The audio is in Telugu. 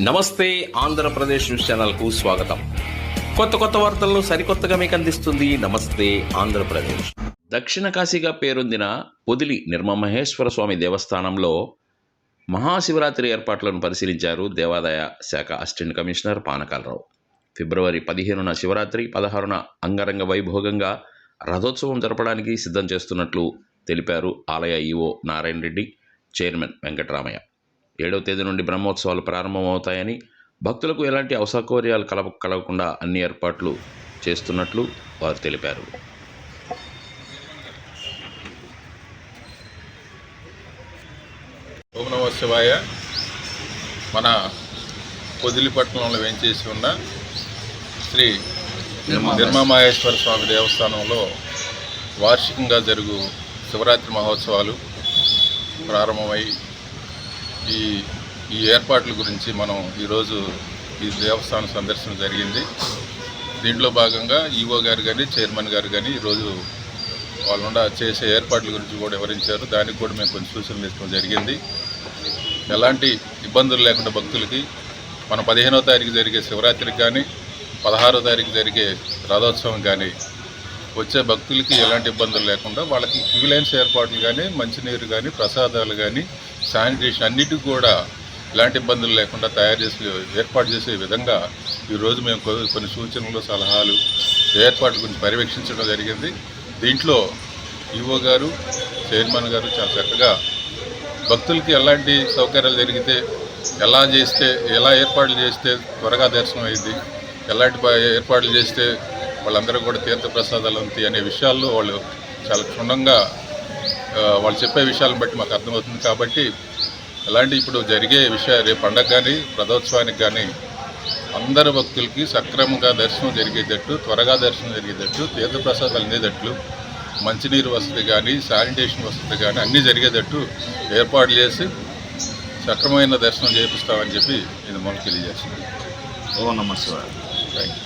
నమస్తే ఆంధ్రప్రదేశ్ న్యూస్ ఛానల్కు స్వాగతం. కొత్త కొత్త వార్తలను సరికొత్తగా మీకు అందిస్తుంది నమస్తే ఆంధ్రప్రదేశ్. దక్షిణ కాశీగా పేరొందిన పొదిలి నిర్మమహేశ్వర స్వామి దేవస్థానంలో మహాశివరాత్రి ఏర్పాట్లను పరిశీలించారు దేవాదాయ శాఖ అసిస్టెంట్ కమిషనర్ పానకాలరావు. ఫిబ్రవరి పదిహేనున శివరాత్రి పదహారున అంగరంగ వైభోగంగా రథోత్సవం జరపడానికి సిద్ధం చేస్తున్నట్లు తెలిపారు ఆలయ ఈవో నారాయణ రెడ్డి చైర్మన్ వెంకటరామయ్య. ఏడవ తేదీ నుండి బ్రహ్మోత్సవాలు ప్రారంభమవుతాయని భక్తులకు ఎలాంటి అసౌకర్యాలు కలప కలగకుండా అన్ని ఏర్పాట్లు చేస్తున్నట్లు వారు తెలిపారు. శివాయ. మన పొదిలిపట్నంలో వేంచేసి ఉన్న శ్రీ నిర్మమాయేశ్వర స్వామి దేవస్థానంలో వార్షికంగా జరుగు శివరాత్రి మహోత్సవాలు ప్రారంభమై ఈ ఈ ఏర్పాట్ల గురించి మనం ఈరోజు ఈ దేవస్థానం సందర్శన జరిగింది. దీంట్లో భాగంగా ఈఓ గారు కానీ చైర్మన్ గారు కానీ ఈరోజు వాళ్ళుండా చేసే ఏర్పాట్ల గురించి కూడా వివరించారు. దానికి కూడా మేము కొన్ని సూచనలు ఇస్తాం జరిగింది. ఎలాంటి ఇబ్బందులు లేకుండా భక్తులకి మన పదిహేనో తారీఖు జరిగే శివరాత్రికి కానీ పదహారో తారీఖు జరిగే రథోత్సవం కానీ వచ్చే భక్తులకి ఎలాంటి ఇబ్బందులు లేకుండా వాళ్ళకి క్యూలైన్స్ ఏర్పాట్లు కానీ మంచినీరు కానీ ప్రసాదాలు కానీ శానిటేషన్ అన్నిటికీ కూడా ఎలాంటి ఇబ్బందులు లేకుండా తయారు చేసే ఏర్పాటు చేసే విధంగా ఈరోజు మేము కొ- కొన్ని సూచనలు సలహాలు ఏర్పాటు గురించి పర్యవేక్షించడం జరిగింది. దీంట్లో ఈఓ గారు చైర్మన్ గారు చాలా చక్కగా భక్తులకి ఎలాంటి సౌకర్యాలు జరిగితే ఎలా చేస్తే ఎలా ఏర్పాట్లు చేస్తే త్వరగా దర్శనం అయింది ఎలాంటి ఏర్పాట్లు చేస్తే వాళ్ళందరూ కూడా తీర్థ ప్రసాదాలు అనే విషయాల్లో వాళ్ళు చాలా క్షుణ్ణంగా వాళ్ళు చెప్పే విషయాలను బట్టి మాకు అర్థమవుతుంది. కాబట్టి ఎలాంటి ఇప్పుడు జరిగే విషయ రేపు పండగ కానీ రథోత్సవానికి కానీ అందరు భక్తులకి సక్రమంగా దర్శనం జరిగేటట్టు త్వరగా దర్శనం జరిగేటట్టు తీర్థ ప్రసాదాలు అందేటట్లు మంచినీరు వసతి కానీ శానిటేషన్ వసతి కానీ అన్నీ జరిగేటట్టు ఏర్పాట్లు చేసి సక్రమమైన దర్శనం చేపిస్తామని చెప్పి ఇది మనకు తెలియజేస్తుంది ఓ నమ శివాయ. Thank you